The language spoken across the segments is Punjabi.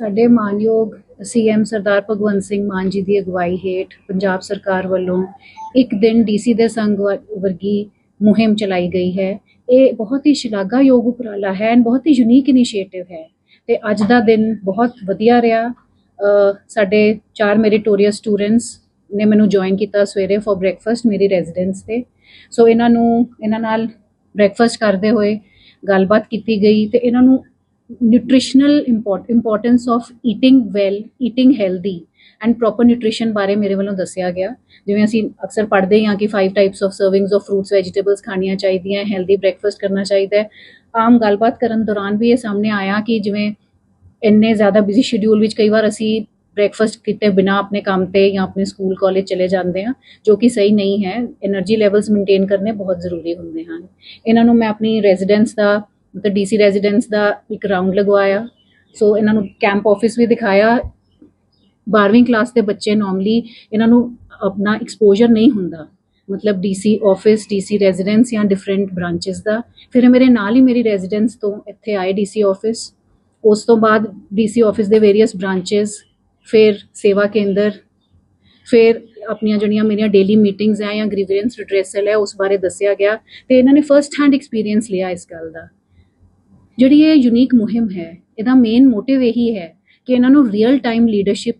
ਸਾਡੇ ਮਾਨਯੋਗ ਸੀਐਮ ਸਰਦਾਰ ਭਗਵੰਤ ਸਿੰਘ ਮਾਨ ਜੀ ਦੀ ਅਗਵਾਈ ਹੇਠ ਪੰਜਾਬ ਸਰਕਾਰ ਵੱਲੋਂ ਇੱਕ ਦਿਨ ਡੀਸੀ ਦੇ ਸੰਗ ਵਰ ਵਰਗੀ ਮੁਹਿੰਮ ਚਲਾਈ ਗਈ ਹੈ। ਇਹ ਬਹੁਤ ਹੀ ਸ਼ਲਾਘਾਯੋਗ ਉਪਰਾਲਾ ਹੈ ਐਂਡ ਬਹੁਤ ਹੀ ਯੂਨੀਕ ਇਨੀਸ਼ੀਏਟਿਵ ਹੈ। ਤੇ ਅੱਜ ਦਾ ਦਿਨ ਬਹੁਤ ਵਧੀਆ ਰਿਹਾ। ਅ, ਸਾਡੇ ਚਾਰ ਮੈਰੀਟੋਰੀਅਸ ਸਟੂਡੈਂਟਸ ਨੇ ਮੈਨੂੰ ਜੁਆਇਨ ਕੀਤਾ ਸਵੇਰੇ ਫॉर ਬ੍ਰੇਕਫਾਸਟ ਮੇਰੀ ਰੈਜ਼ੀਡੈਂਸ ਤੇ। ਸੋ ਇਹਨਾਂ ਨੂੰ ਇਹਨਾਂ ਨਾਲ ਬ੍ਰੇਕਫਾਸਟ ਕਰਦੇ ਹੋਏ ਗੱਲਬਾਤ ਕੀਤੀ ਗਈ ਤੇ ਇਹਨਾਂ ਨੂੰ nutritional importance of eating well eating healthy and proper nutrition ਬਾਰੇ ਮੇਰੇ ਵੱਲੋਂ ਦੱਸਿਆ ਗਿਆ। ਜਿਵੇਂ ਅਸੀਂ ਅਕਸਰ ਪੜ੍ਹਦੇ ਹੀ ਹਾਂ ਕਿ five types of servings of fruits vegetables ਖਾਣੀਆਂ ਚਾਹੀਦੀਆਂ ਹੈਲਦੀ ਬ੍ਰੈਕਫਾਸਟ ਕਰਨਾ ਚਾਹੀਦਾ ਹੈ। ਆਮ ਗੱਲਬਾਤ ਕਰਨ ਦੌਰਾਨ ਵੀ ਇਹ ਸਾਹਮਣੇ ਆਇਆ ਕਿ ਜਿਵੇਂ ਇੰਨੇ ਜ਼ਿਆਦਾ ਬਿਜ਼ੀ ਸ਼ਡਿਊਲ ਵਿੱਚ ਕਈ ਵਾਰ ਅਸੀਂ ਬ੍ਰੈਕਫਾਸਟ ਕੀਤੇ ਬਿਨਾ ਆਪਣੇ ਕੰਮ ਤੇ ਜਾਂ ਆਪਣੇ ਸਕੂਲ ਕਾਲਜ ਚਲੇ ਜਾਂਦੇ ਆ ਜੋ ਕਿ ਸਹੀ ਨਹੀਂ ਹੈ। એનર્ਜੀ ਲੈਵਲਸ ਮੇਨਟੇਨ ਕਰਨੇ ਬਹੁਤ ਜ਼ਰੂਰੀ ਹੁੰਦੇ ਹਨ। ਇਹਨਾਂ ਨੂੰ ਮੈਂ ਆਪਣੀ ਰੈਜ਼ੀਡੈਂਸ ਦਾ ਮਤਲਬ ਡੀਸੀ ਰੈਜ਼ੀਡੈਂਸ ਦਾ ਇੱਕ ਰਾਉਂਡ ਲਗਵਾਇਆ। ਸੋ ਇਹਨਾਂ ਨੂੰ ਕੈਂਪ ਆਫਿਸ ਵੀ ਦਿਖਾਇਆ। 12ਵੀਂ ਕਲਾਸ ਦੇ ਬੱਚੇ ਨਾਰਮਲੀ ਇਹਨਾਂ ਨੂੰ ਆਪਣਾ ਐਕਸਪੋਜ਼ਰ ਨਹੀਂ ਹੁੰਦਾ। ਮਤਲਬ ਡੀਸੀ ਆਫਿਸ, ਡੀਸੀ ਰੈਜ਼ੀਡੈਂਸ ਜਾਂ ਡਿਫਰੈਂਟ ਬ੍ਰਾਂਚਸ ਦਾ। ਫਿਰ ਇਹ ਮੇਰੇ ਨਾਲ ਹੀ ਮੇਰੀ ਰੈਜ਼ੀਡੈਂਸ ਤੋਂ ਇੱਥੇ ਆਏ ਡੀਸੀ ਆਫਿਸ। ਉਸ ਤੋਂ ਬਾਅਦ ਡੀਸੀ ਆਫਿਸ ਦੇ ਵੇਰੀਅਸ ਬ੍ਰਾਂਚਸ ਫਿਰ ਸੇਵਾ ਕੇਂਦਰ, ਫਿਰ ਆਪਣੀਆਂ ਜਿਹੜੀਆਂ ਮੇਰੀਆਂ ਡੇਲੀ ਮੀਟਿੰਗਸ ਹੈ ਜਾਂ ਗ੍ਰੀਵੈਂਸ ਰਿਡਰੈਸਲ ਹੈ, ਉਸ ਬਾਰੇ ਦੱਸਿਆ ਗਿਆ। ਤੇ ਇਹਨਾਂ ਨੇ ਫਰਸਟ ਹੈਂਡ ਐਕਸਪੀਰੀਅੰਸ ਲਿਆ ਇਸ ਗੱਲ ਦਾ। ਜਿਹੜੀ ਇਹ ਯੂਨੀਕ ਮੁਹਿੰਮ ਹੈ, ਇਹਦਾ ਮੇਨ ਮੋਟਿਵ ਇਹੀ ਹੈ ਕਿ ਇਹਨਾਂ ਨੂੰ real time leadership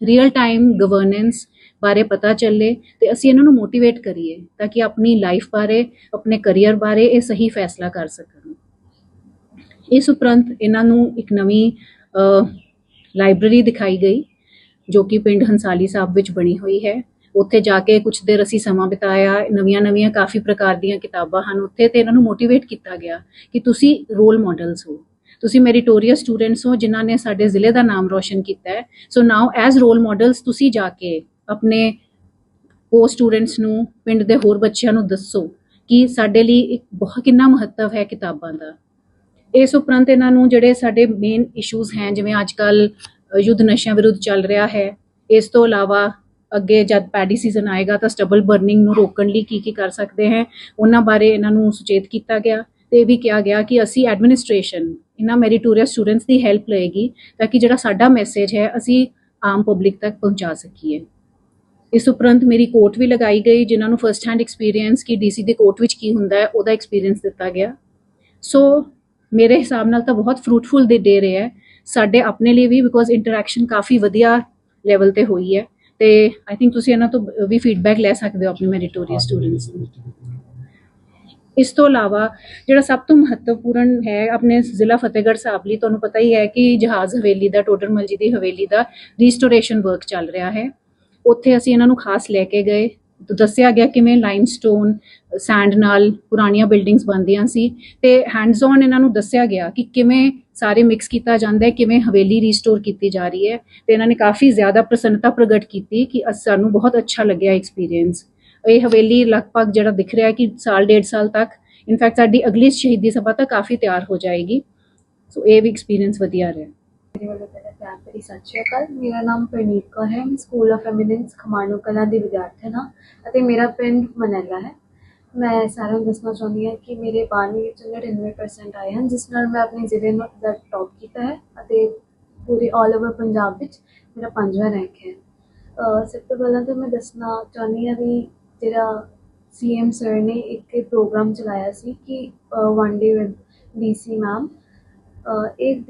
real time governance ਬਾਰੇ ਪਤਾ ਚੱਲੇ ਤੇ ਅਸੀਂ ਇਹਨਾਂ ਨੂੰ ਮੋਟੀਵੇਟ ਕਰੀਏ ਤਾਂ ਕਿ ਆਪਣੀ ਲਾਈਫ ਬਾਰੇ, ਆਪਣੇ ਕੈਰੀਅਰ ਬਾਰੇ ਇਹ ਸਹੀ ਫੈਸਲਾ ਕਰ ਸਕਣ। ਇਸ ਉਪਰੰਤ ਇਹਨਾਂ ਨੂੰ ਇੱਕ ਨਵੀਂ ਲਾਇਬ੍ਰੇਰੀ ਦਿਖਾਈ ਗਈ, ਜੋ ਕਿ ਪਿੰਡ ਹੰਸਾਲੀ ਸਾਹਿਬ ਵਿੱਚ ਬਣੀ ਹੋਈ ਹੈ। ਉੱਥੇ ਜਾ ਕੇ ਕੁਝ ਦੇਰ ਅਸੀਂ ਸਮਾਂ ਬਿਤਾਇਆ, ਨਵੀਆਂ ਨਵੀਆਂ ਕਾਫੀ ਪ੍ਰਕਾਰ ਦੀਆਂ ਕਿਤਾਬਾਂ ਹਨ ਉੱਥੇ ਤੇ ਇਹਨਾਂ ਨੂੰ ਮੋਟੀਵੇਟ ਕੀਤਾ ਗਿਆ ਕਿ ਤੁਸੀਂ ਰੋਲ ਮਾਡਲਸ ਹੋ। ਤੁਸੀਂ ਮੈਰੀਟੋਰੀਅਸ ਸਟੂਡੈਂਟਸ ਹੋ ਜਿਨ੍ਹਾਂ ਨੇ ਸਾਡੇ ਜ਼ਿਲ੍ਹੇ ਦਾ ਨਾਮ ਰੋਸ਼ਨ ਕੀਤਾ ਹੈ। So now as role models ਤੁਸੀਂ ਜਾ ਕੇ ਆਪਣੇ ਕੋ ਸਟੂਡੈਂਟਸ ਨੂੰ, ਪਿੰਡ ਦੇ ਹੋਰ ਬੱਚਿਆਂ ਨੂੰ ਦੱਸੋ ਕਿ ਸਾਡੇ ਲਈ ਇੱਕ ਬਹੁਤ ਕਿੰਨਾ ਮਹੱਤਵ ਹੈ ਕਿਤਾਬਾਂ ਦਾ। ਇਸ ਉਪਰੰਤ ਇਹਨਾਂ ਨੂੰ ਜਿਹੜੇ ਸਾਡੇ ਮੇਨ ਇਸ਼ੂਜ਼ ਹੈ ਜਿਵੇਂ ਅੱਜ ਕੱਲ ਯੁੱਧ ਨਸ਼ਿਆਂ ਵਿਰੁੱਧ ਚੱਲ ਰਿਹਾ ਹੈ, ਇਸ ਤੋਂ ਇਲਾਵਾ ਅੱਗੇ ਜਦ ਪੈਡੀ ਸੀਜ਼ਨ ਆਏਗਾ ਤਾਂ ਸਟਬਲ ਬਰਨਿੰਗ ਨੂੰ ਰੋਕਣ ਲਈ ਕੀ ਕੀ ਕਰ ਸਕਦੇ ਹੈ, ਉਹਨਾਂ ਬਾਰੇ ਇਹਨਾਂ ਨੂੰ ਸੁਚੇਤ ਕੀਤਾ ਗਿਆ ਤੇ ਇਹ ਵੀ ਕਿਹਾ ਗਿਆ ਕਿ ਅਸੀਂ ਐਡਮਿਨਿਸਟ੍ਰੇਸ਼ਨ ਇਹਨਾਂ ਮੈਰੀਟੋਰੀਅਸ ਸਟੂਡੈਂਟਸ ਦੀ ਹੈਲਪ ਲਏਗੀ ਤਾਂ ਕਿ ਜਿਹੜਾ ਸਾਡਾ ਮੈਸੇਜ ਹੈ ਅਸੀਂ ਆਮ ਪਬਲਿਕ ਤੱਕ ਪਹੁੰਚਾ ਸਕੀਏ। ਇਸ ਉਪਰੰਤ ਮੇਰੀ ਕੋਰਟ ਵੀ ਲਗਾਈ ਗਈ, ਜਿਨ੍ਹਾਂ ਨੂੰ ਫਰਸਟ ਹੈਂਡ ਐਕਸਪੀਰੀਅੰਸ ਕਿ ਡੀਸੀ ਦੇ ਕੋਰਟ ਵਿੱਚ ਕੀ ਹੁੰਦਾ ਹੈ, ਉਹਦਾ ਐਕਸਪੀਰੀਅੰਸ ਦਿੱਤਾ ਗਿਆ। ਸੋ ਮੇਰੇ ਹਿਸਾਬ ਨਾਲ ਤਾਂ ਬਹੁਤ ਫਰੂਟਫੁਲ ਦੇ ਡੇ ਰਿਹਾ ਹੈ। ਸਾਡੇ ਆਪਣੇ ਲਈ ਵੀ ਬਿਕੋਜ਼ ਇੰਟਰੈਕਸ਼ਨ ਕਾਫੀ ਵਧੀਆ ਲੈਵਲ ਤੇ ਹੋਈ ਹੈ। ਤੇ ਆਈ ਥਿੰਕ ਤੁਸੀਂ ਇਹਨਾਂ ਤੋਂ ਵੀ ਫੀਡਬੈਕ ਲੈ ਸਕਦੇ ਹੋ ਆਪਣੇ ਮੈਰੀਟੋਰੀਅਸ ਸਟੂਡੈਂਟਸ ਇਸ ਤੋਂ ਇਲਾਵਾ ਜਿਹੜਾ ਸਭ ਤੋਂ ਮਹੱਤਵਪੂਰਨ ਹੈ ਆਪਣੇ ਜ਼ਿਲ੍ਹਾ ਫਤਿਹਗੜ੍ਹ ਸਾਹਿਬ ਲਈ ਤੁਹਾਨੂੰ ਪਤਾ ਹੀ ਹੈ ਕਿ ਜਹਾਜ਼ ਹਵੇਲੀ ਦਾ ਟੋਡਰ ਮਲ ਜੀ ਦੀ ਹਵੇਲੀ ਦਾ ਰੀਸਟੋਰੇਸ਼ਨ ਵਰਕ ਚੱਲ ਰਿਹਾ ਹੈ। ਉੱਥੇ ਅਸੀਂ ਇਹਨਾਂ ਨੂੰ ਖਾਸ ਲੈ ਕੇ ਗਏ। ਦੱਸਿਆ ਗਿਆ ਕਿਵੇਂ ਲਾਈਮਸਟੋਨ ਸੈਂਡ ਨਾਲ ਪੁਰਾਣੀਆਂ ਬਿਲਡਿੰਗਸ ਬਣਦੀਆਂ ਸੀ ਤੇ ਹੈਂਡਸ ਔਨ ਇਹਨਾਂ ਨੂੰ ਦੱਸਿਆ ਗਿਆ ਕਿ ਕਿਵੇਂ ਸਾਰੇ ਮਿਕਸ ਕੀਤਾ ਜਾਂਦਾ ਹੈ, ਕਿਵੇਂ ਹਵੇਲੀ ਰੀਸਟੋਰ ਕੀਤੀ ਜਾ ਰਹੀ ਹੈ ਤੇ ਇਹਨਾਂ ਨੇ ਕਾਫੀ ਜ਼ਿਆਦਾ ਪ੍ਰਸੰਨਤਾ ਪ੍ਰਗਟ ਕੀਤੀ ਕਿ ਅਸ- ਸਾਨੂੰ ਬਹੁਤ ਅੱਛਾ ਲੱਗਿਆ ਐਕਸਪੀਰੀਅੰਸ ਇਹ ਹਵੇਲੀ ਲਗਭਗ ਜਿਹੜਾ ਦਿਖ ਰਿਹਾ ਹੈ ਕਿ ਸਾਲ, ਡੇਢ ਸਾਲ ਤੱਕ ਇਨਫੈਕਟ ਸਾਡੀ ਅਗਲੀ ਸ਼ਹੀਦੀ ਸਭਾ ਤਾਂ ਕਾਫੀ ਤਿਆਰ ਹੋ ਜਾਏਗੀ। ਸੋ ਇਹ ਵੀ ਐਕਸਪੀਰੀਅੰਸ ਵਧੀਆ ਰਿਹਾ। ਮੇਰੇ ਵੱਲੋਂ ਪਹਿਲਾਂ ਪਿਆਰ ਭਰੀ ਸਤਿ ਸ਼੍ਰੀ ਅਕਾਲ। ਮੇਰਾ ਨਾਮ ਪ੍ਰਨੀਤ ਕੌਰ ਹੈ। ਮੈਂ ਸਕੂਲ ਆਫ ਐਮੀਨੈਂਸ ਖਮਾਣੋ ਕਲਾ ਦੀ ਵਿਦਿਆਰਥਣ ਹਾਂ ਅਤੇ ਮੇਰਾ ਪਿੰਡ ਮਨੈਲਾ ਹੈ। ਮੈਂ ਸਾਰਿਆਂ ਨੂੰ ਦੱਸਣਾ ਚਾਹੁੰਦੀ ਹਾਂ ਕਿ ਮੇਰੇ 12ਵੀਂ ਵਿੱਚ 99% ਆਏ ਹਨ, ਜਿਸ ਨਾਲ ਮੈਂ ਆਪਣੇ ਜ਼ਿਲ੍ਹੇ ਨੂੰ ਦਾ ਟੌਪ ਕੀਤਾ ਹੈ ਅਤੇ ਪੂਰੇ ਆਲ ਓਵਰ ਪੰਜਾਬ ਵਿੱਚ ਮੇਰਾ ਪੰਜਵਾਂ ਰੈਂਕ ਹੈ। ਸਭ ਤੋਂ ਪਹਿਲਾਂ ਤਾਂ ਮੈਂ ਦੱਸਣਾ ਚਾਹੁੰਦੀ ਹਾਂ ਵੀ ਜਿਹੜਾ ਸੀਐਮ ਸਰ ਨੇ ਇੱਕ ਪ੍ਰੋਗਰਾਮ ਚਲਾਇਆ ਸੀ ਕਿ one day with DC ma'am ਇਹ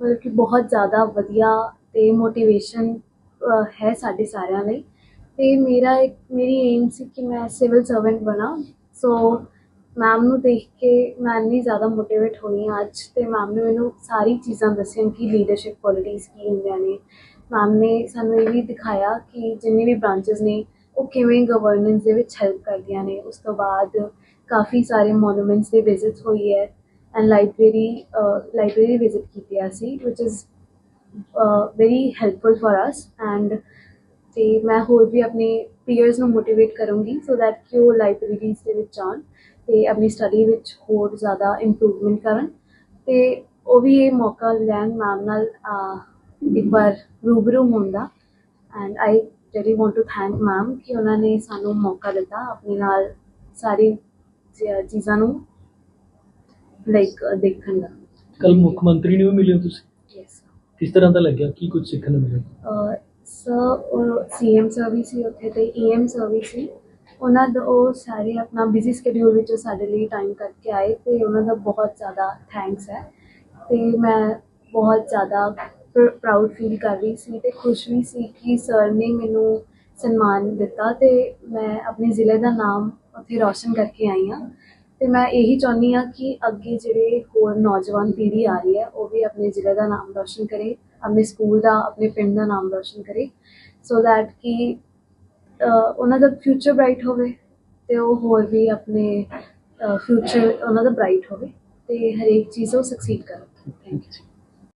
ਮਤਲਬ ਕਿ ਬਹੁਤ ਜ਼ਿਆਦਾ ਵਧੀਆ ਤੇ ਮੋਟੀਵੇਸ਼ਨ ਹੈ ਸਾਡੇ ਸਾਰਿਆਂ ਲਈ। ਤੇ ਮੇਰਾ ਇੱਕ, ਮੇਰੀ ਏਮ ਸੀ ਕਿ ਮੈਂ ਸਿਵਲ ਸਰਵੈਂਟ ਬਣਾ। ਸੋ ਮੈਮ ਨੂੰ ਦੇਖ ਕੇ ਮੈਂ ਇੰਨੀ ਜ਼ਿਆਦਾ ਮੋਟੀਵੇਟ ਹੋਈ ਹਾਂ ਅੱਜ ਤੇ ਮੈਮ ਨੇ ਮੈਨੂੰ ਸਾਰੀ ਚੀਜ਼ਾਂ ਦੱਸੀਆਂ ਕਿ ਲੀਡਰਸ਼ਿਪ ਕੁਆਲਿਟੀਜ਼ ਕੀ ਹੁੰਦੀਆਂ ਨੇ। ਮੈਮ ਨੇ ਸਾਨੂੰ ਇਹ ਵੀ ਦਿਖਾਇਆ ਕਿ ਜਿੰਨੇ ਵੀ ਬ੍ਰਾਂਚਸ ਨੇ, ਉਹ ਕਿਵੇਂ ਗਵਰਨੈਂਸ ਦੇ ਵਿੱਚ ਹੈਲਪ ਕਰਦੀਆਂ ਨੇ। ਉਸ ਤੋਂ ਬਾਅਦ ਕਾਫੀ ਸਾਰੇ ਮੋਨੂਮੈਂਟਸ ਦੇ ਵਿਜ਼ਿਟਸ ਹੋਈ ਹੈ। ਐਂਡ ਲਾਇਬ੍ਰੇਰੀ ਲਾਇਬ੍ਰੇਰੀ ਵਿਜ਼ਿਟ ਕੀਤੀ ਅਸੀਂ which is very helpful for us and ਤੇ ਮੈਂ ਹੋਰ ਵੀ ਆਪਣੇ ਪੀਅਰਸ ਨੂੰ ਮੋਟੀਵੇਟ ਕਰੂੰਗੀ ਸੋ ਦੈਟ ਕਿ ਉਹ ਲਾਇਬ੍ਰੇਰੀਜ਼ ਦੇ ਵਿੱਚ ਆਉਣ ਤੇ ਆਪਣੀ ਸਟੱਡੀ ਵਿੱਚ ਹੋਰ ਜ਼ਿਆਦਾ ਇੰਪਰੂਵਮੈਂਟ ਕਰਨ ਤੇ ਉਹ ਵੀ ਇਹ ਮੌਕਾ ਲੈਣ ਮੈਮ ਨਾਲ ਇੱਕ ਵਾਰ ਰੂਬਰੂ ਹੋਣ ਦਾ and I really want to thank ma'am ਕਿ ਉਹਨਾਂ ਨੇ ਸਾਨੂੰ ਮੌਕਾ ਦਿੱਤਾ ਆਪਣੇ ਨਾਲ ਸਾਰੀ ਚੀਜ਼ਾਂ ਨੂੰ ਲਾਈਕ ਦੇਖਣ ਦਾ। ਕੱਲ ਮੁੱਖ ਮੰਤਰੀ ਨੂੰ ਵੀ ਮਿਲੇ ਹੋ ਤੁਸੀਂ? ਯੈਸ ਕਿਸ ਤਰ੍ਹਾਂ ਦਾ ਲੱਗਿਆ? ਕੀ ਕੁਝ ਸਿੱਖਣ ਨੂੰ ਮਿਲਿਆ? ਸਰ ਸੀਐਮ ਸਰ ਵੀ ਸੀ ਉੱਥੇ ਤੇ ਈਐਮ ਸਰ ਵੀ ਸੀ। ਉਹਨਾਂ ਦਾ ਉਹ ਸਾਰੇ ਆਪਣਾ ਬਿਜ਼ੀ ਸਕੇਡਿਊਲ ਵਿੱਚ ਸਾਡੇ ਲਈ ਟਾਈਮ ਕੱਢ ਕੇ ਆਏ ਤੇ ਉਹਨਾਂ ਦਾ ਬਹੁਤ ਜ਼ਿਆਦਾ ਥੈਂਕਸ ਹੈ। ਤੇ ਮੈਂ ਬਹੁਤ ਜ਼ਿਆਦਾ ਪ੍ਰਾਊਡ ਫੀਲ ਕਰ ਰਹੀ ਸੀ ਤੇ ਖੁਸ਼ ਵੀ ਸੀ ਕਿ ਸਰ ਨੇ ਮੈਨੂੰ ਸਨਮਾਨ ਦਿੱਤਾ ਤੇ ਮੈਂ ਆਪਣੇ ਜ਼ਿਲ੍ਹੇ ਦਾ ਨਾਮ ਉੱਥੇ ਰੌਸ਼ਨ ਕਰਕੇ ਆਈ ਹਾਂ। ਤੇ ਮੈਂ ਇਹੀ ਚਾਹੁੰਦੀ ਹਾਂ ਕਿ ਅੱਗੇ ਜਿਹੜੇ ਹੋਰ ਨੌਜਵਾਨ ਪੀੜ੍ਹੀ ਆ ਰਹੀ ਹੈ, ਉਹ ਵੀ ਆਪਣੇ ਜ਼ਿਲ੍ਹੇ ਦਾ ਨਾਮ ਰੌਸ਼ਨ ਕਰੇ, ਆਪਣੇ ਸਕੂਲ ਦਾ, ਆਪਣੇ ਪਿੰਡ ਦਾ ਨਾਮ ਰੌਸ਼ਨ ਕਰੇ ਸੋ ਦੈਟ ਕਿ ਉਹਨਾਂ ਦਾ ਫਿਊਚਰ ਬ੍ਰਾਈਟ ਹੋਵੇ ਤੇ ਉਹ ਹੋਰ ਵੀ ਆਪਣੇ ਫਿਊਚਰ ਉਹਨਾਂ ਦਾ ਬ੍ਰਾਈਟ ਹੋਵੇ ਤੇ ਹਰੇਕ ਚੀਜ਼ ਉਹ ਸਕਸੀਡ ਕਰਨ। Thank you